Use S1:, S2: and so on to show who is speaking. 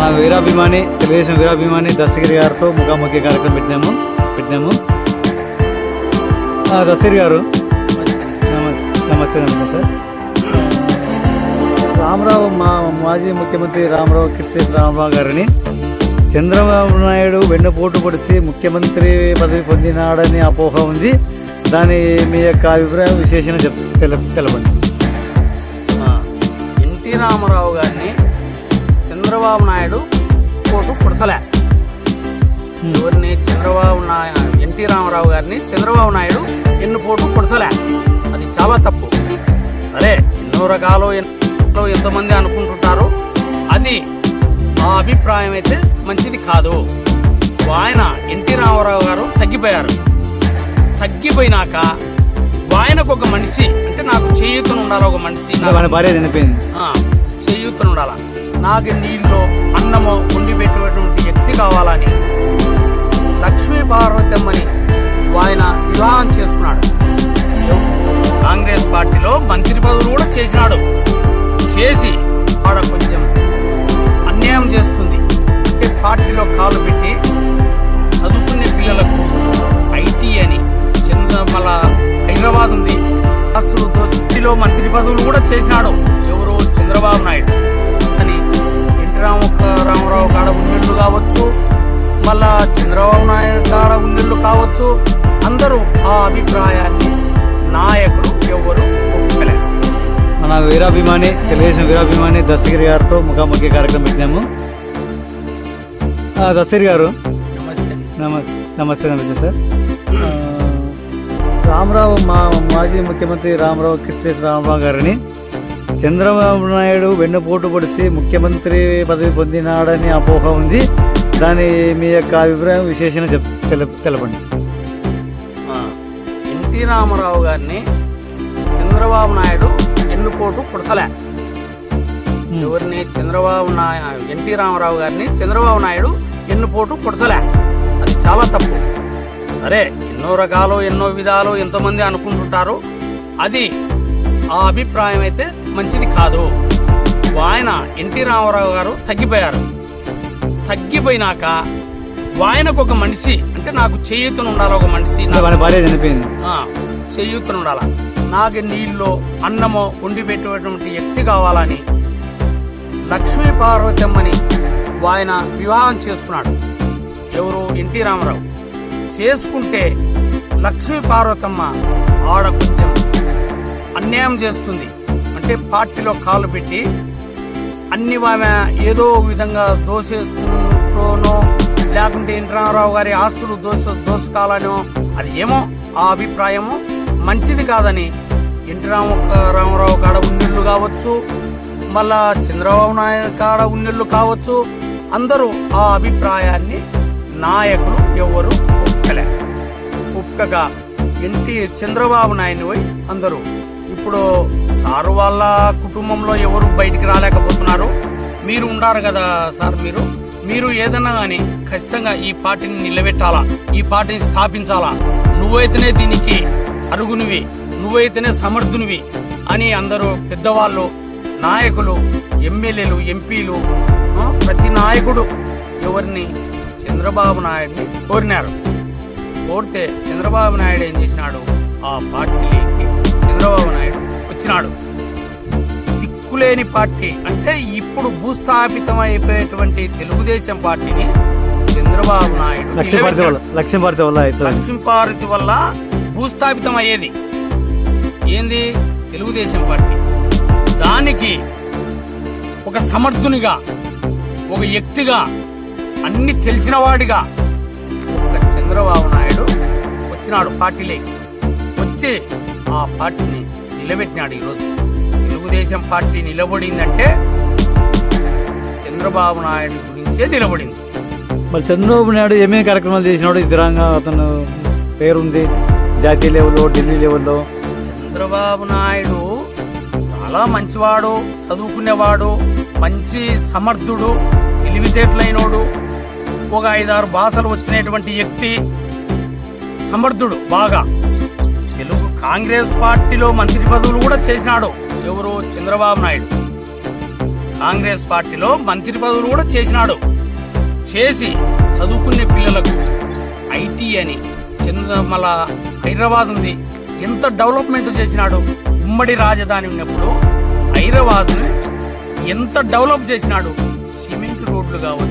S1: మన వీరాభిమాని తెలుగుదేశం వీరాభిమాని దస్తగిరి గారితో ముఖాముఖి కార్యక్రమం పెట్టినాము పెట్టినాము. దస్తగిరి గారు. నమస్తే నమస్తే సార్. రామరావు మా మాజీ ముఖ్యమంత్రి రామరావు కిర్తి రామరావు గారిని చంద్రబాబు నాయుడు వెన్నుపోటు పొడిచి ముఖ్యమంత్రి పదవి పొందినాడని అపోహ ఉంది. దాని మీ యొక్క అభిప్రాయం విశేషణ చెప్ తెలపండి.
S2: ఎన్టీ రామారావు గారిని చంద్రబాబు నాయుడు కోటు పుడసలే ఎవరిని చంద్రబాబు నాయుడు ఎన్టీ రామారావు గారిని చంద్రబాబు నాయుడు ఎన్ను పోటు పుడసలే అది చాలా తప్పు. సరే ఎన్నో రకాలు ఎన్నో ఎంతమంది అనుకుంటుంటారు. అది ఆ అభిప్రాయం అయితే మంచిది కాదు. ఆయన ఎన్టీ రామారావు గారు తగ్గిపోయారు. తగ్గిపోయినాక ఆయనకు ఒక మనిషి అంటే నాకు చేయూతను ఉండాలి ఒక మనిషి. చేయూతను ఉండాల నాకు నీళ్ళు అన్నము ఉండి పెట్టేటువంటి వ్యక్తి కావాలని లక్ష్మీ పార్వతమ్మని ఆయన వివాహం చేసుకున్నాడు. కాంగ్రెస్ పార్టీలో మంత్రి పదవులు కూడా చేసినాడు. చేసి ఆడ కొంచెం అన్యాయం చేస్తుంది. అంటే పార్టీలో కాలు పెట్టి చదువుకునే పిల్లలకు ఐటీ అని చంద్రమల హైదరాబాద్ ఉంది శాస్త్రులతో సిటీలో మంత్రి పదవులు కూడా చేసినాడు. ఎవరు చంద్రబాబు నాయుడు. ఎన్టీ రామ రామారావు కాడ ఉన్నిళ్ళు కావచ్చు మళ్ళా చంద్రబాబు నాయుడు కాడ ఉన్నిళ్ళు కావచ్చు. అందరూ ఆ అభిప్రాయాన్ని నాయకులు ఎవరు
S1: మన వీరాభిమాని తెలుగుదేశం వీరాభిమాని దస్తగిరి గారితో ముఖాముఖి కార్యక్రమం పెట్టినాము. దస్తగిరి గారు.
S2: నమస్తే.
S1: నమ నమస్తే నమస్తే సార్. రామరావు మా మాజీ ముఖ్యమంత్రి రామరావు కిర్తి రామరావు గారిని చంద్రబాబు నాయుడు వెన్నుపోటు పొడిచి ముఖ్యమంత్రి పదవి పొందినాడని అపోహ ఉంది. దాని మీ యొక్క అభిప్రాయం విశేషణ తెలపండి.
S2: ఎన్టీ రామారావు గారిని చంద్రబాబు నాయుడు ఎన్నుకోటు పుడసలే. ఎవరిని? చంద్రబాబు నాయుడు ఎన్టీ రామారావు గారిని చంద్రబాబు నాయుడు ఎన్నుపోటు పుడసలే. అది చాలా తప్పు. సరే ఎన్నో రకాలు ఎన్నో విధాలు ఎంతమంది అనుకుంటుంటారు. అది ఆ అభిప్రాయం అయితే మంచిది కాదు. ఆయన ఎన్టీ రామారావు గారు తగ్గిపోయారు. తగ్గిపోయినాక ఆయనకు ఒక మనిషి అంటే నాకు చేయూతను ఉండాలి ఒక మనిషి
S1: భార్య చనిపోయింది.
S2: చేయూతను ఉండాల? నాకు నీళ్ళు అన్నము ఉండి పెట్టేటువంటి వ్యక్తి కావాలని లక్ష్మీ పార్వతమ్మని ఆయన వివాహం చేసుకున్నాడు. ఎవరు? ఎన్టీ రామారావు. చేసుకుంటే లక్ష్మీ పార్వతమ్మ ఆడ కొంచెం అన్యాయం చేస్తుంది. అంటే పార్టీలో కాలు పెట్టి అన్ని ఆమె ఏదో విధంగా దోసేసుకుంటూనో లేకుంటే ఇంద్రారావు రామారావు గారి ఆస్తులు దోష దోసుకోవాలనో అది ఏమో ఆ అభిప్రాయము. మంచిది కాదని ఎన్టీ రామ రామారావు కాడ ఉన్నిళ్ళు కావచ్చు మళ్ళా చంద్రబాబు నాయుడు కాడ ఉన్నిళ్ళు కావచ్చు అందరూ ఆ అభిప్రాయాన్ని నాయకులు ఎవరు ఒప్పుకలే. ఒప్పుకగా ఎన్టీ చంద్రబాబు నాయుడు పోయి అందరూ ఇప్పుడు సారు వాళ్ళ కుటుంబంలో ఎవరు బయటికి రాలేకపోతున్నారు? మీరు ఉండారు కదా సార్ మీరు? మీరు ఏదన్నా కానీ ఖచ్చితంగా ఈ పార్టీని నిలబెట్టాలా? ఈ పార్టీని స్థాపించాలా? నువ్వైతేనే దీనికి అరుగునివి నువ్వైతేనే సమర్థునివి అని అందరూ పెద్దవాళ్ళు నాయకులు ఎమ్మెల్యేలు ఎంపీలు ప్రతి నాయకుడు ఎవరిని? చంద్రబాబు నాయుడిని కోరినారు. కోరితే చంద్రబాబు నాయుడు ఏం చేసినాడు? ఆ పార్టీకి చంద్రబాబు నాయుడు వచ్చినాడు దిక్కులేని పార్టీ అంటే ఇప్పుడు భూస్థాపితం అయిపోయేటువంటి తెలుగుదేశం పార్టీని చంద్రబాబు నాయుడు.
S1: లక్ష్మీ భారతి వల్ల లక్ష్మీ భారతి వల్ల
S2: భూస్థాపితం అయ్యేది ఏంది? తెలుగుదేశం పార్టీ. దానికి ఒక సమర్థునిగా ఒక వ్యక్తిగా అన్ని తెలిసినవాడిగా ఒక చంద్రబాబు నాయుడు వచ్చినాడు పార్టీలోకి. వచ్చి ఆ పార్టీని నిలబెట్టినాడు ఈరోజు తెలుగుదేశం పార్టీ నిలబడిందంటే చంద్రబాబు నాయుడు గురించే నిలబడింది.
S1: మరి చంద్రబాబు నాయుడు ఏమేమి కార్యక్రమాలు చేసినాడు? ఇతరంగా అతను పేరుంది. జాతీయ లెవెల్లో ఢిల్లీ లెవెల్లో.
S2: చంద్రబాబు నాయుడు చాలా మంచివాడు చదువుకునేవాడు మంచి సమర్థుడు తెలివితేటలైనోడు ఒక ఐదారు భాషలు వచ్చినటువంటి వ్యక్తి సమర్థుడు బాగా. కాంగ్రెస్ పార్టీలో మంత్రి పదవులు కూడా చేసినాడు. ఎవరు చంద్రబాబు నాయుడు. కాంగ్రెస్ పార్టీలో మంత్రి పదవులు కూడా చేసినాడు. చేసి చదువుకునే పిల్లలకు ఐటీ అని చంద్రమల మళ్ళా హైదరాబాద్ ఉంది. ఎంత డెవలప్మెంట్ చేసినాడు? ఉమ్మడి రాజధాని ఉన్నప్పుడు హైదరాబాద్ను ఎంత డెవలప్ చేసినాడు? సిమెంట్ రోడ్లు కావచ్చు.